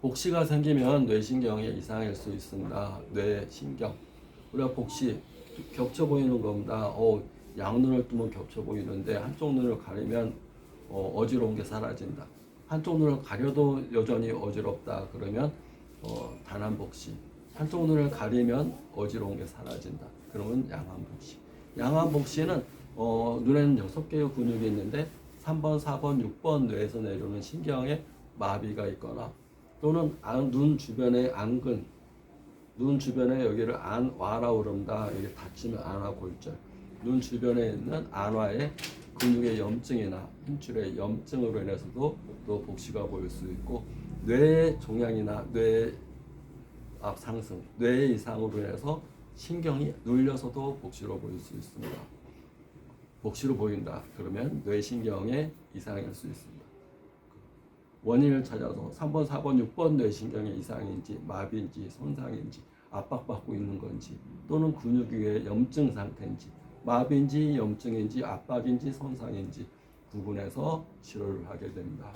복시가 생기면 뇌신경에 이상일 수 있습니다. 뇌신경. 우리가 복시 겹쳐 보이는 겁니다. 어, 양눈을 뜨면 겹쳐 보이는데 한쪽 눈을 가리면 어, 어지러운 게 사라진다. 한쪽 눈을 가려도 여전히 어지럽다. 그러면 어, 단한 복시. 한쪽 눈을 가리면 어지러운 게 사라진다. 그러면 양한 복시. 양한 복시는 어, 눈에는 여섯 개의 근육이 있는데 3번, 4번, 6번 뇌에서 내려오는 신경에 마비가 있거나 또는 안- 눈 주변의 안근, 눈 주변에 여기를 안와라 그런다. 여기 다치면 안와 골절. 눈 주변에 있는 안와의 근육의 염증이나 힘줄의 염증으로 인해서도 또 복시가 보일 수 있고 뇌 종양이나 뇌압 상승, 뇌 이상으로 인해서 신경이 눌려서도 복시로 보일 수 있습니다. 복시로 보인다. 그러면 뇌신경에 이상일 수 있습니다. 원인을 찾아서 3번, 4번, 6번 뇌신경의 이상인지 마비인지 손상인지 압박받고 있는 건지 또는 근육 위의 염증 상태인지 마비인지 염증인지 압박인지 손상인지 구분해서 치료를 하게 됩니다.